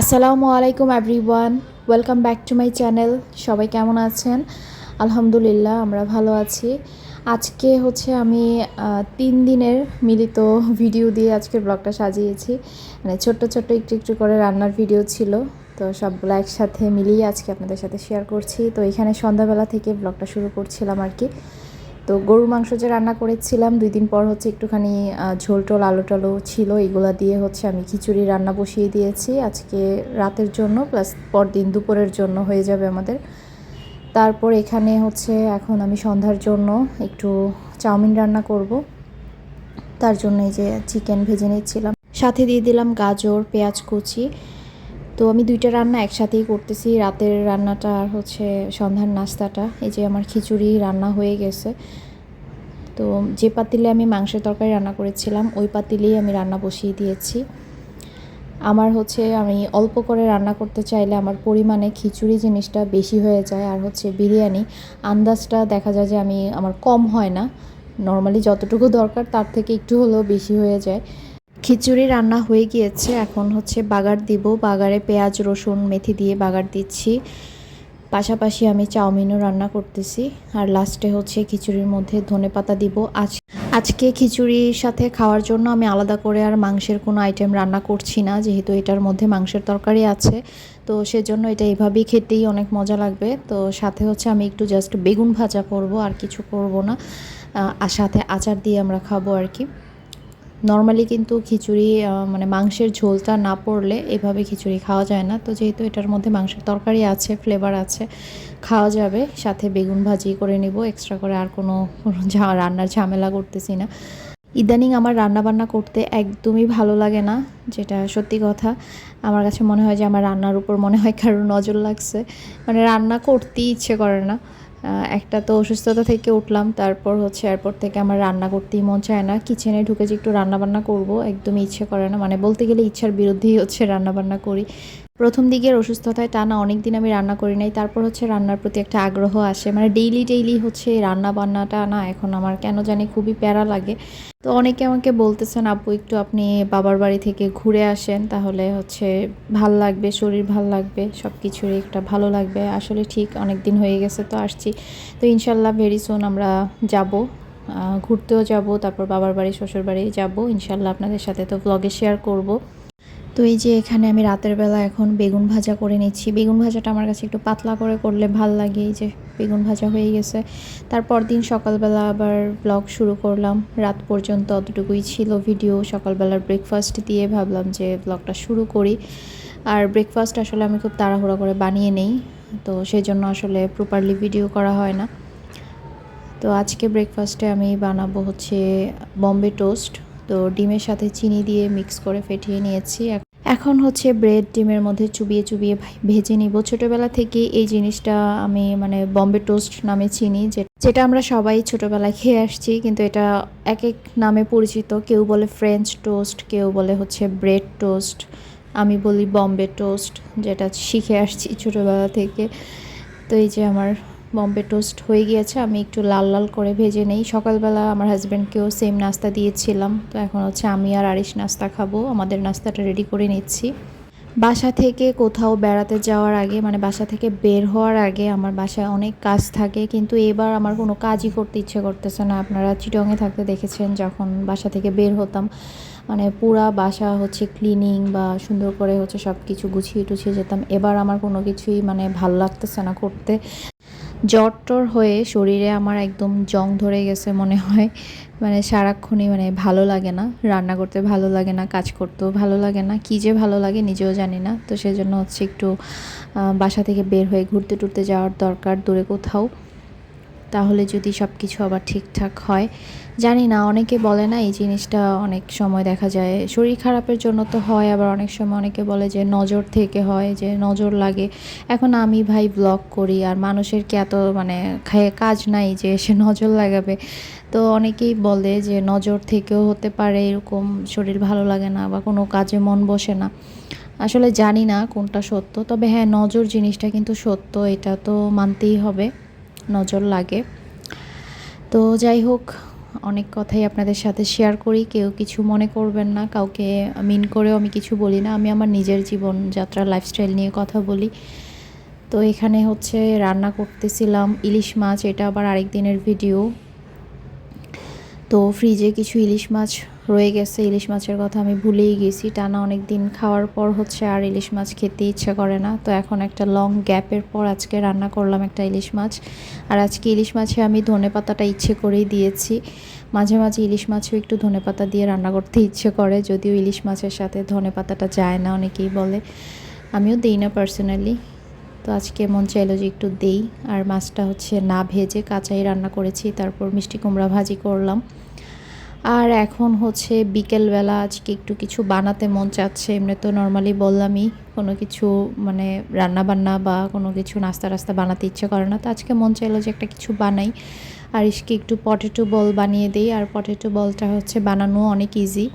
আসসালামু আলাইকুম everyone welcome back to my channel সবাই কেমন আছেন? আলহামদুলিল্লাহ, আমরা ভালো আছি। আজকে হচ্ছে আমি তিন দিনের মিলিত ভিডিও দিয়ে আজকে ব্লগটা সাজিয়েছি। মানে ছোট্ট ছোট্ট একটু একটু করে রান্নার ভিডিও ছিল। তো সবগুলো একসাথে মিলিয়ে আজকে আপনাদের সাথে শেয়ার করছি। তো এখানে সন্ধ্যাবেলা থেকে ব্লগটা শুরু করছিলাম আর কি। তো গরুর মাংস যে রান্না করেছিলাম, দুই দিন পর হচ্ছে একটুখানি ঝোল টোল, আলু টালু ছিল, এগুলা দিয়ে হচ্ছে আমি খিচুড়ি রান্না বসিয়ে দিয়েছি আজকে রাতের জন্য প্লাস পরদিন দুপুরের জন্য হয়ে যাবে আমাদের। তারপর এখানে হচ্ছে এখন আমি সন্ধ্যার জন্য একটু চাউমিন রান্না করব। তার জন্য এই যে চিকেন ভেজে নিচ্ছিলাম। সাথে দিয়ে দিলাম গাজর, পেঁয়াজ কুচি। তো আমি দুইটা রান্না একসাথেই করতেছি। রাতের রান্নাটা আর হচ্ছে সন্ধ্যার নাস্তাটা। এই যে আমার খিচুড়ি রান্না হয়ে গেছে। তো যে পাতিলে আমি মাংসের তরকারি রান্না করেছিলাম, ওই পাতিলেই আমি রান্না বসিয়ে দিয়েছি। আমার হচ্ছে আমি অল্প করে রান্না করতে চাইলে আমার পরিমাণে খিচুড়ি জিনিসটা বেশি হয়ে যায় আর হচ্ছে বিরিয়ানি। আন্দাজটা দেখা যায় যে আমি, আমার কম হয় না। নর্মালি যতটুকু দরকার তার থেকে একটু হলেও বেশি হয়ে যায়। খিচুড়ি রান্না হয়ে গিয়েছে। এখন হচ্ছে বাগার দিব। বাগারে পেঁয়াজ, রসুন, মেথি দিয়ে বাগার দিচ্ছি। পাশাপাশি আমি চাউমিনও রান্না করতেছি। আর লাস্টে হচ্ছে খিচুড়ির মধ্যে ধনে পাতা দিব। আজ আজকে খিচুড়ির সাথে খাওয়ার জন্য আমি আলাদা করে আর মাংসের কোনো আইটেম রান্না করছি না। যেহেতু এটার মধ্যে মাংসের তরকারি আছে। তো সেজন্য এটা এভাবেই খেতেই অনেক মজা লাগবে। তো সাথে হচ্ছে আমি একটু জাস্ট বেগুন ভাজা করব। আর কিছু করব না। আর সাথে আচার দিয়ে আমরা খাব আর কি। নর্মালি কিন্তু খিচুড়ি মানে মাংসের ঝোলটা না পড়লে এভাবে খিচুড়ি খাওয়া যায় না। তো যেহেতু এটার মধ্যে মাংসের তরকারি আছে ফ্লেভার আছে, খাওয়া যাবে। সাথে বেগুন ভাজি করে নিব এক্সট্রা করে আর কোনো রান্নার ঝামেলা করতেছি না। ইদানিং আমার রান্না বান্না করতে একদমই ভালো লাগে না, যেটা সত্যি কথা। আমার কাছে মনে হয় যে আমার রান্নার উপর মনে হয় কারোর নজর লাগছে। মানে রান্না করতেই ইচ্ছে করে না। একটা তো অসুস্থতা থেকে উঠলাম, তারপর হচ্ছে এরপর থেকে আমার রান্না করতেই মন চায় না। কিচেনে ঢুকেছি একটু রান্নাবান্না করব, একদমই ইচ্ছে করে না। মানে বলতে গেলে ইচ্ছার বিরুদ্ধেই হচ্ছে রান্নাবান্না করি। প্রথম দিকের অসুস্থতায় টানা অনেক দিন আমি রান্না করি নাই, তারপর হচ্ছে রান্নার প্রতি একটা আগ্রহ আসে। মানে ডেইলি ডেইলি হচ্ছে রান্না বান্নাটা না, এখন আমার কেন জানি খুবই প্যারা লাগে। তো অনেকে আমাকে বলতেছেন, আপু, একটু আপনি বাবার বাড়ি থেকে ঘুরে আসেন, তাহলে হচ্ছে ভালো লাগবে, শরীর ভালো লাগবে সব কিছুরই একটা ভালো লাগবে। আসলে ঠিক অনেক দিন হয়ে গেছে, তো আসছি। তো ইনশাল্লাহ ভেরি সুন আমরা যাব ঘুরতেও যাব, তারপর বাবার বাড়ি শ্বশুর বাড়ি যাব। ইনশাল্লাহ আপনাদের সাথে তো ব্লগে শেয়ার করব। তো এই যে এখানে আমি রাতের বেলা এখন বেগুন ভাজা করে নিচ্ছি। বেগুন ভাজাটা আমার কাছে একটু পাতলা করে করলে ভালো লাগে, এই যে বেগুন ভাজা হয়ে গেছে। তারপর দিন সকালবেলা আবার ব্লগ শুরু করলাম। রাত পর্যন্ত অতটুকুই ছিল ভিডিও সকালবেলার ব্রেকফাস্ট দিয়ে ভাবলাম যে ব্লগটা শুরু করি। আর ব্রেকফাস্ট আসলে আমি খুব তাড়াহুড়ো করে বানিয়ে নেই, তো সেই জন্য আসলে প্রপারলি ভিডিও করা হয় না। তো আজকে ব্রেকফাস্টে আমি বানাবো হচ্ছে বম্বে টোস্ট তো ডিমের সাথে চিনি দিয়ে মিক্স করে ফেটিয়ে নিয়েছি। এখন হচ্ছে ব্রেড ডিমের মধ্যে চুবিয়ে চুবিয়ে ভেজে নিব। ছোটোবেলা থেকে এই জিনিসটা আমি মানে বম্বে টোস্ট নামে চিনি যেটা আমরা সবাই ছোটোবেলায় খেয়ে আসছি, কিন্তু এটা এক এক নামে পরিচিত। কেউ বলে ফ্রেঞ্চ টোস্ট কেউ বলে হচ্ছে ব্রেড টোস্ট আমি বলি বম্বে টোস্ট যেটা শিখে আসছি ছোটোবেলা থেকে। তো এই যে আমার বম্বে টোস্ট হয়ে গিয়েছে, আমি একটু লাল লাল করে ভেজে নেই। সকালবেলা আমার হাজব্যান্ডকেও সেম নাস্তা দিয়েছিলাম। তো এখন হচ্ছে আমি আর আরিশ নাস্তা খাব। আমাদের নাস্তাটা রেডি করে নিচ্ছি। বাসা থেকে কোথাও বেড়াতে যাওয়ার আগে মানে বাসা থেকে বের হওয়ার আগে আমার বাসায় অনেক কাজ থাকে। কিন্তু এবার আমার কোনো কাজই করতে ইচ্ছে করতেছে না। আপনারা চিটংয়ে থাকতে দেখেছেন যখন বাসা থেকে বের হতাম। মানে পুরা বাসা হচ্ছে ক্লিনিং বা সুন্দর করে হচ্ছে সব কিছু গুছিয়ে টুছিয়ে যেতাম। এবার আমার কোনো কিছুই মানে ভালো লাগতেছে না করতে। জ্বর টর হয়ে শরীরে আমার একদম জং ধরে গেছে মনে হয়। মানে সারাক্ষণই মানে ভালো লাগে না। রান্না করতে ভালো লাগে না, কাজ করতেও ভালো লাগে না। কী যে ভালো লাগে নিজেও জানি না। তো সেজন্য হচ্ছে একটু বাসা থেকে বের হয়ে ঘুরতে টুরতে যাওয়ার দরকার দূরে কোথাও। তাহলে যদি সব কিছু আবার ঠিকঠাক হয়। জানি না, অনেকে বলে না, এই জিনিসটা অনেক সময় দেখা যায়। শরীর খারাপের জন্য তো হয়, আবার অনেক সময় অনেকে বলে যে নজর থেকে হয়, যে নজর লাগে। এখন আমি ভাই ব্লগ করি, আর মানুষের কি এত মানে কাজ নাই যে সে নজর লাগাবে? তো অনেকেই বলে যে নজর থেকেও হতে পারে, এরকম শরীর ভালো লাগে না বা কোনো কাজে মন বসে না। আসলে জানি না কোনটা সত্য, তবে হ্যাঁ নজর জিনিসটা কিন্তু সত্য, এটা তো মানতেই হবে। নজর লাগে। তো যাই হোক, অনেক কথাই আপনাদের সাথে শেয়ার করি। কেউ কিছু মনে করবেন না, কাউকে মিন করেও আমি কিছু বলি না। আমি আমার নিজের জীবন যাত্রা লাইফস্টাইল নিয়ে কথা বলি। তো এখানে হচ্ছে রান্না করতেছিলাম ইলিশ মাছ, এটা আবার আরেক দিনের ভিডিও তো ফ্রিজে কিছু ইলিশ মাছ রয়ে গেছে। ইলিশ মাছের কথা আমি ভুলেই গেছি। টানা অনেক দিন খাওয়ার পর হচ্ছে আর ইলিশ মাছ খেতে ইচ্ছা করে না। তো এখন একটা লং গ্যাপের পর আজকে রান্না করলাম একটা ইলিশ মাছ। আর আজকে ইলিশ মাছে আমি ধনে পাতাটা ইচ্ছে করেই দিয়েছি। মাঝে মাঝে ইলিশ মাছও একটু ধনে পাতা দিয়ে রান্না করতে ইচ্ছে করে, যদিও ইলিশ মাছের সাথে ধনে পাতাটা যায় না অনেকেই বলে। আমিও দিই না পার্সোনালি তো আজকে মন চাইলো যে একটু দেই। আর মাছটা হচ্ছে না ভেজে কাঁচাই রান্না করেছি। তারপর মিষ্টি কুমড়া ভাজি করলাম। আর এখন হচ্ছে বিকেলবেলা আজকে একটু কিছু বানাতে মন চাচ্ছে। এমনি তো নর্মালি বললামই কোনো কিছু মানে রান্না বান্না বা কোনো কিছু নাস্তা রাস্তা বানাতে ইচ্ছে করে না। তো আজকে মন চাইলো যে একটা কিছু বানাই। আর ইসকে একটু পটেটো বল বানিয়ে দিই। আর পটেটো বলটা হচ্ছে বানানো অনেক ইজি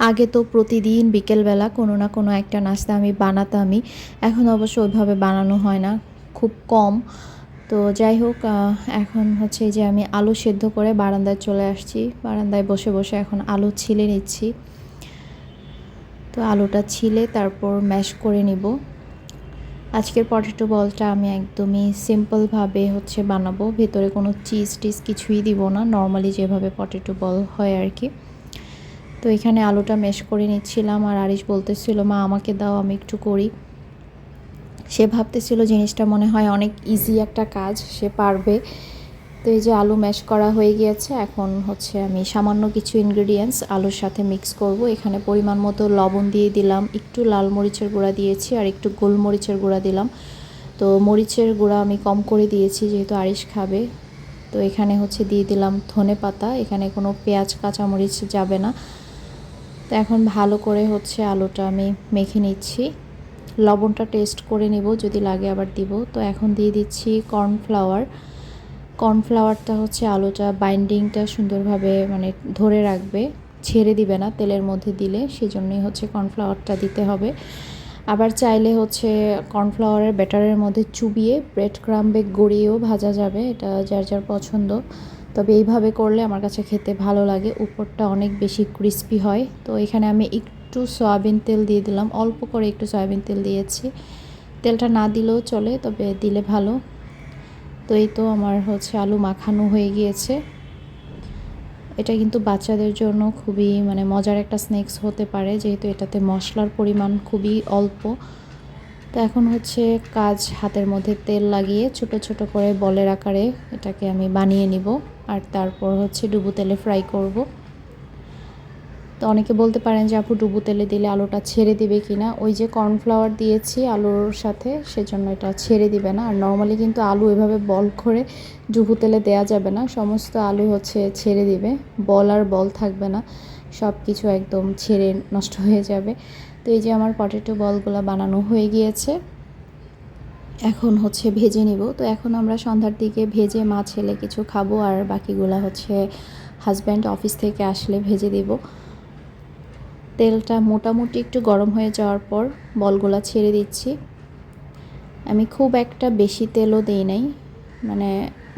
আগে তো প্রতিদিন বিকেলবেলা কোনো না কোনো একটা নাস্তা আমি বানাতামই। এখন অবশ্য ওইভাবে বানানো হয় না। খুব কম। তো যাই হোক এখন হচ্ছে যে আমি আলু সেদ্ধ করে বারান্দায় চলে আসছি। বারান্দায় বসে বসে এখন আলু ছিলে নিচ্ছি। তো আলুটা ছিলে, তারপর ম্যাশ করে নিব। আজকের পটেটো বলটা আমি একদমই সিম্পলভাবে হচ্ছে বানাবো। ভেতরে কোনো চিজ টিজ কিছুই দিব না, নর্মালি যেভাবে পটেটো বল হয় আর কি। তো এখানে আলুটা ম্যাশ করে নিচ্ছিলাম আর আরিশ বলতেছিল, মা, আমাকে দাও, আমি একটু করি। সে ভাবতেছিল জিনিসটা মনে হয় অনেক ইজি একটা কাজ, সে পারবে। তো এই যে আলু ম্যাশ করা হয়ে গিয়েছে, এখন হচ্ছে আমি সামান্য কিছু ইনগ্রিডিয়েন্টস আলুর সাথে মিক্স করব। এখানে পরিমাণ মতো লবণ দিয়ে দিলাম, একটু লাল মরিচের গুঁড়া দিয়েছি আর একটু গোলমরিচের গুঁড়া দিলাম। তো মরিচের গুঁড়া আমি কম করে দিয়েছি, যেহেতু আরিশ খাবে। তো এখানে হচ্ছে দিয়ে দিলাম ধনে পাতা, এখানে কোনো পেঁয়াজ, কাঁচামরিচ যাবে না। তো এখন ভালো করে হচ্ছে আলুটা আমি মেখে নিচ্ছি। লবণটা টেস্ট করে নিব, যদি লাগে আবার দিব। তো এখন দিয়ে দিচ্ছি কর্নফ্লাওয়ার। কর্নফ্লাওয়ারটা হচ্ছে আলুটা, বাইন্ডিংটা সুন্দরভাবে মানে ধরে রাখবে, ছেড়ে দিবে না তেলের মধ্যে দিলে, সেজন্যই হচ্ছে কর্নফ্লাওয়ারটা দিতে হবে। আবার চাইলে হচ্ছে কর্নফ্লাওয়ারের ব্যাটারের মধ্যে চুবিয়ে ব্রেড ক্রাম্বে গড়িয়েও ভাজা যাবে, এটা যার যার পছন্দ। তবে এইভাবে করলে আমার কাছে খেতে ভালো লাগে, উপরটা অনেক বেশি ক্রিস্পি হয়। তো এখানে আমি একটু সয়াবিন তেল দিয়ে দিলাম। অল্প করে একটু সয়াবিন তেল দিয়েছি। তেলটা না দিলেও চলে, তবে দিলে ভালো। তো এই তো আমার হচ্ছে আলু মাখানো হয়ে গিয়েছে। এটা কিন্তু বাচ্চাদের জন্য খুবই মানে মজার একটা স্ন্যাক্স হতে পারে, যেহেতু এটাতে মশলার পরিমাণ খুবই অল্প। তো এখন হচ্ছে কাজ হাতের মধ্যে তেল লাগিয়ে ছোট ছোট করে বলের আকারে এটাকে আমি বানিয়ে নিব। আর তারপর হচ্ছে ডুবু তেলে ফ্রাই করব। তো অনেকে বলতে পারেন যে, আপু, ডুবু তেলে দিলে আলুটা ছেড়ে দিবে কি না? ওই যে কর্নফ্লাওয়ার দিয়েছি আলুর সাথে, সেজন্য এটা ছেড়ে দিবে না। আর নর্মালি কিন্তু আলু এভাবে বল করে ডুবু তেলে দেওয়া যাবে না। সমস্ত আলু হচ্ছে ছেড়ে দিবে। বল আর বল থাকবে না। সব কিছু একদম ছেড়ে নষ্ট হয়ে যাবে। তো এই যে আমার পটেটো বলগুলো বানানো হয়ে গিয়েছে। এখন হচ্ছে ভেজে নিব। তো এখন আমরা সন্ধ্যার দিকে ভেজে মা ছেলে কিছু খাব। আর বাকিগুলো হচ্ছে হাজব্যান্ড অফিস থেকে আসলে ভেজে দিব। তেলটা মোটামুটি একটু গরম হয়ে যাওয়ার পর বলগুলা ছেড়ে দিচ্ছি। আমি খুব একটা বেশি তেলও দিই নাই মানে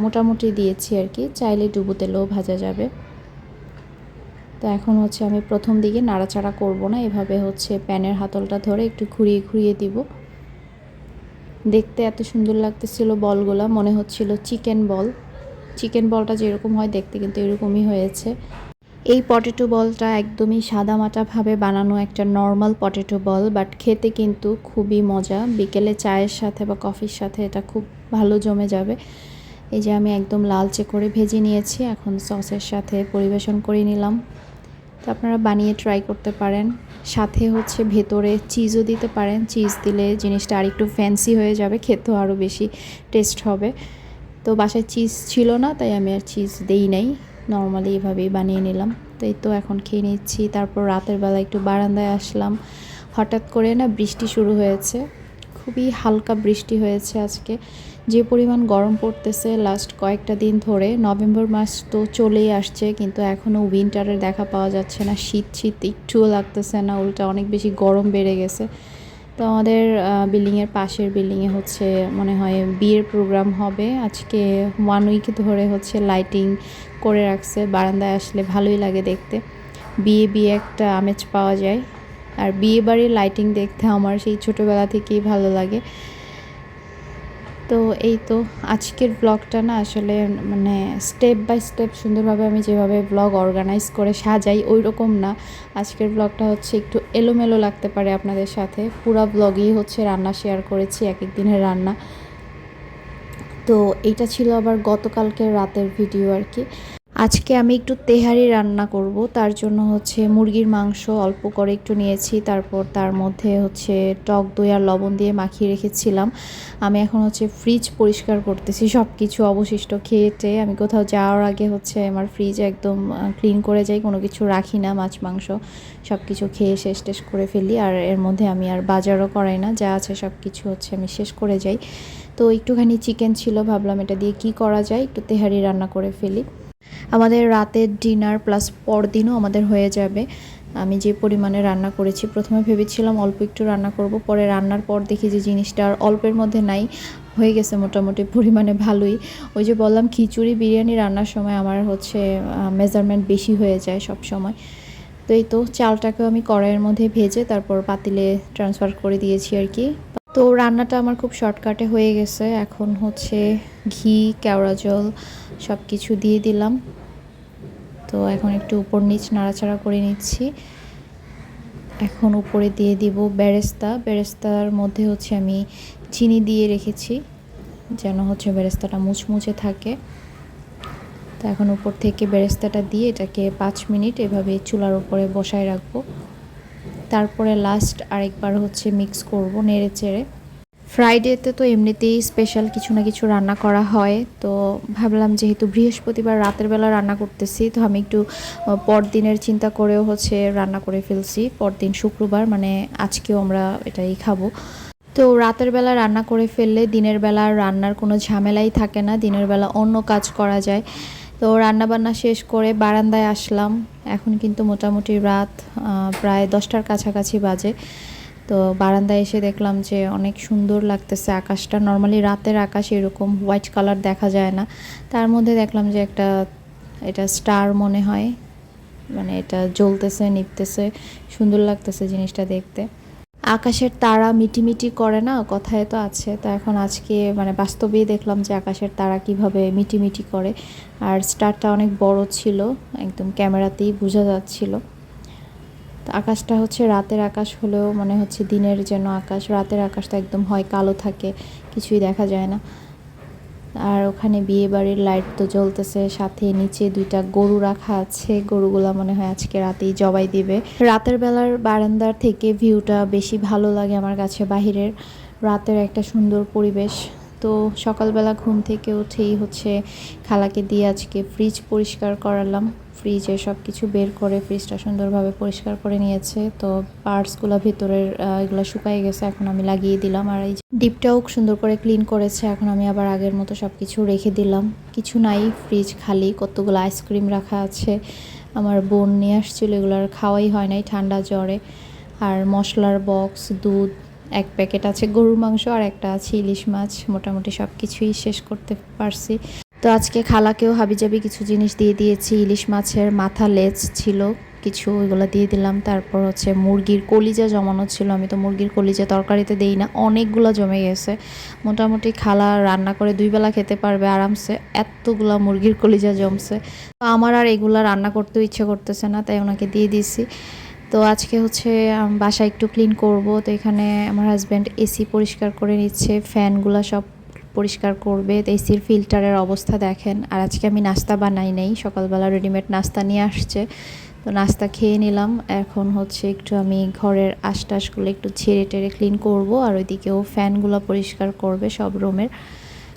মোটামুটি দিয়েছি আর কি, চাইলে ডুবো তেলও ভাজা যাবে। তো এখন হচ্ছে আমি প্রথম দিকে নাড়াচাড়া করব না, এভাবে হচ্ছে প্যানের হাতলটা ধরে একটু ঘুরিয়ে ঘুরিয়ে দিব। দেখতে এত সুন্দর লাগতেছিল বলগুলা, মনে হচ্ছিল চিকেন বল। চিকেন বলটা যেরকম হয় দেখতে কিন্তু এরকমই হয়েছে। এই পটেটো বলটা একদমই সাদামাটাভাবে বানানো একটা নর্মাল পটেটো বল বাট খেতে কিন্তু খুবই মজা। বিকেলে চায়ের সাথে বা কফির সাথে এটা খুব ভালো জমে যাবে। এই যে আমি একদম লালচে করে ভেজে নিয়েছি, এখন সসের সাথে পরিবেশন করে নিলাম। তো আপনারা বানিয়ে ট্রাই করতে পারেন। সাথে হচ্ছে ভেতরে চিজও দিতে পারেন। চিজ দিলে জিনিসটা আরেকটু ফ্যান্সি হয়ে যাবে, খেতেও আরও বেশি টেস্ট হবে। তো বাসায় চিজ ছিল না, তাই আমি আর চিজ দেই নাই। নর্মালি এভাবেই বানিয়ে নিলাম। তো এই তো এখন খেয়ে নিচ্ছি। তারপর রাতের বেলা একটু বারান্দায় আসলাম। হঠাৎ করে না বৃষ্টি শুরু হয়েছে। খুবই হালকা বৃষ্টি হয়েছে আজকে। যে পরিমাণ গরম পড়তেছে লাস্ট কয়েকটা দিন ধরে। নভেম্বর মাস তো চলেই আসছে, কিন্তু এখনও উইন্টারের দেখা পাওয়া যাচ্ছে না। শীত শীত, একটুও লাগতেছে না। উল্টা অনেক বেশি গরম বেড়ে গেছে। তো আমাদের বিল্ডিংয়ের পাশের বিল্ডিংয়ে হচ্ছে মনে হয় বিয়ের প্রোগ্রাম হবে। আজকে ওয়ান উইক ধরে হচ্ছে লাইটিং করে রাখছে। বারান্দায় আসলে ভালোই লাগে দেখতে। বিয়ে বিয়ে একটা আমেজ পাওয়া যায়। আর বিয়ে বাড়ির লাইটিং দেখতে আমার সেই ছোটোবেলা থেকেই ভালো লাগে। তো এই তো আজকের ব্লগটা না আসলে মানে স্টেপ বাই স্টেপ সুন্দরভাবে আমি যেভাবে ব্লগ অর্গানাইজ করে সাজাই ওই রকম না। আজকের ব্লগটা হচ্ছে একটু এলোমেলো লাগতে পারে আপনাদের সাথে। পুরা ব্লগই হচ্ছে রান্না শেয়ার করেছি, এক এক দিনের রান্না। তো এইটা ছিল আবার গতকালকে রাতের ভিডিও আর কি। আজকে আমি একটু তেহারি রান্না করব, তার জন্য হচ্ছে মুরগির মাংস অল্প করে একটু নিয়েছি, তারপর তার মধ্যে হচ্ছে টক দই আর লবণ দিয়ে মাখিয়ে রেখেছিলাম। আমি এখন হচ্ছে ফ্রিজ পরিষ্কার করতেছি সব কিছু অবশিষ্ট খেয়েটে আমি কোথাও যাওয়ার আগে হচ্ছে আমার ফ্রিজ একদম ক্লিন করে যাই, কোনো কিছু রাখি না, মাছ মাংস সব কিছু খেয়ে শেষ টেস করে ফেলি। আর এর মধ্যে আমি আর বাজারও করাই না, যা আছে সব কিছু হচ্ছে আমি শেষ করে যাই। তো একটুখানি চিকেন ছিল, ভাবলাম এটা দিয়ে কি করা যায়, একটু তেহারি রান্না করে ফেলি। আমাদের রাতের ডিনার প্লাস পরদিনও আমাদের হয়ে যাবে। আমি যে পরিমাণে রান্না করেছি, প্রথমে ভেবেছিলাম অল্প একটু রান্না করব, পরে রান্নার পর দেখি যে জিনিসটা আর অল্পের মধ্যে নাই, হয়ে গেছে মোটামুটি পরিমাণে ভালোই। ওই যে বললাম, খিচুড়ি, বিরিয়ানি রান্নার সময় আমার হচ্ছে মেজারমেন্ট বেশি হয়ে যায় সব সময় তো এই তো, চালটাকেও আমি কড়াইয়ের মধ্যে ভেজে তারপর পাতিলে ট্রান্সফার করে দিয়েছি আর কি। তো রান্নাটা আমার খুব শর্টকাটে হয়ে গেছে। এখন হচ্ছে ঘি, কেওড়া জল সব কিছু দিয়ে দিলাম। তো এখন একটু উপর নিচ নাড়াচাড়া করে নিচ্ছি। এখন উপরে দিয়ে দিব বেরেস্তা। বেরেস্তার মধ্যে হচ্ছে আমি চিনি দিয়ে রেখেছি, যেন হচ্ছে বেরেস্তাটা মুচমুচে থাকে। তো এখন উপর থেকে বেরেস্তাটা দিয়ে এটাকে পাঁচ মিনিট এভাবে চুলার উপরে বসায় রাখব। তারপরে লাস্ট আরেকবার হচ্ছে মিক্স করব নেড়ে চেড়ে। ফ্রাইডেতে তো এমনিতেই স্পেশাল কিছু না কিছু রান্না করা হয়, তো ভাবলাম যেহেতু বৃহস্পতিবার রাতের বেলা রান্না করতেছি, তো আমি একটু পরদিনের চিন্তা করেও হচ্ছে রান্না করে ফেলছি। পরদিন শুক্রবার মানে আজকেও আমরা এটাই খাব। তো রাতের বেলা রান্না করে ফেললে দিনের বেলা রান্নার কোনো ঝামেলাই থাকে না, দিনের বেলা অন্য কাজ করা যায়। তো রান্নাবান্না শেষ করে বারান্দায় আসলাম। এখন কিন্তু মোটামুটি রাত প্রায় দশটার কাছাকাছি বাজে। তো বারান্দায় এসে দেখলাম যে অনেক সুন্দর লাগতেছে আকাশটা। নর্মালি রাতের আকাশ এরকম হোয়াইট কালার দেখা যায় না। তার মধ্যে দেখলাম যে একটা, এটা স্টার মনে হয়। মানে এটা জ্বলতেছে নিপতেছে সুন্দর লাগতেছে জিনিসটা দেখতে। আকাশের তারা মিটিমিটি করে না? কথায় তো আছে। তো এখন আজকে মানে বাস্তবেই দেখলাম যে আকাশের তারা কীভাবে মিটিমিটি করে। আর স্টারটা অনেক বড় ছিল, একদম ক্যামেরাতেই বোঝা যাচ্ছিল। তো আকাশটা হচ্ছে রাতের আকাশ হলেও মনে হচ্ছে দিনের যেন আকাশ। রাতের আকাশটা একদম হয় কালো থাকে, কিছুই দেখা যায় না। আর ওখানে বিয়ে বাড়ির লাইট তো জ্বলতেছে, সাথে নিচে দুইটা গরু রাখা আছে। গরুগুলা মনে হয় আজকে রাতেই জবাই দিবে। রাতের বেলার বারান্দার থেকে ভিউটা বেশি ভালো লাগে আমার কাছে বাহিরের। রাতের একটা সুন্দর পরিবেশ। তো সকালবেলা ঘুম থেকে উঠেই হচ্ছে খালাকে দিয়ে আজকে ফ্রিজ পরিষ্কার করালাম। ফ্রিজে সব কিছু বের করে ফ্রিজটা সুন্দরভাবে পরিষ্কার করে নিয়েছে। তো পার্টসগুলো ভেতরের এগুলো শুকাই গেছে, এখন আমি লাগিয়ে দিলাম। আর এই ডিপটাও সুন্দর করে ক্লিন করেছে, এখন আমি আবার আগের মতো সব কিছু রেখে দিলাম। কিছু নাই ফ্রিজ খালি, কতগুলো আইসক্রিম রাখা আছে। আমার বোন নিয়ে আসছিল, এগুলো আর খাওয়াই হয় নাই ঠান্ডা জ্বরে। আর মশলার বক্স দুধ, এক প্যাকেট আছে গরুর মাংস আর একটা আছে ইলিশ মাছ। মোটামুটি সব কিছুই শেষ করতে পারছি। তো আজকে খালাকেও হাবিজাবি কিছু জিনিস দিয়ে দিয়েছি, ইলিশ মাছের মাথা লেজ ছিল কিছু, ওইগুলো দিয়ে দিলাম। তারপর হচ্ছে মুরগির কলিজা জমানো ছিল, আমি তো মুরগির কলিজা তরকারিতে দেই না, অনেকগুলো জমে গেছে। মোটামুটি খালা রান্না করে দুই বেলা খেতে পারবে আরামসে, এতগুলা মুরগির কলিজা জমছে। তো আমার আর এগুলা রান্না করতেও ইচ্ছে করতেছে না, তাই ওনাকে দিয়ে দিছি তো আজকে হচ্ছে বাসা একটু ক্লিন করব। তো এখানে আমার হাজব্যান্ড এসি পরিষ্কার করে নিচ্ছে ফ্যানগুলো সব পরিষ্কার করবে এসির ফিল্টারের অবস্থা দেখেন। আর আজকে আমি নাস্তা বানাই নাই, সকালবেলা রেডিমেড নাস্তা নিয়ে আসছে। তো নাস্তা খেয়ে নিলাম। এখন হচ্ছে একটু আমি ঘরের আশটাশগুলো একটু ছেড়ে টেড়ে ক্লিন করব, আর ওইদিকেও ফ্যানগুলো পরিষ্কার করবে সব রুমের।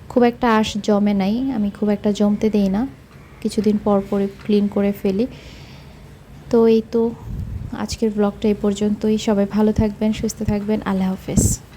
খুব একটা আশ জমে নাই, আমি খুব একটা জমতে দেই না। কিছুদিন পর পরে ক্লিন করে ফেলি। তো এই তো, আজকের ব্লগটা এই পর্যন্তই। সবাই ভালো থাকবেন, সুস্থ থাকবেন। আল্লাহ হাফেজ।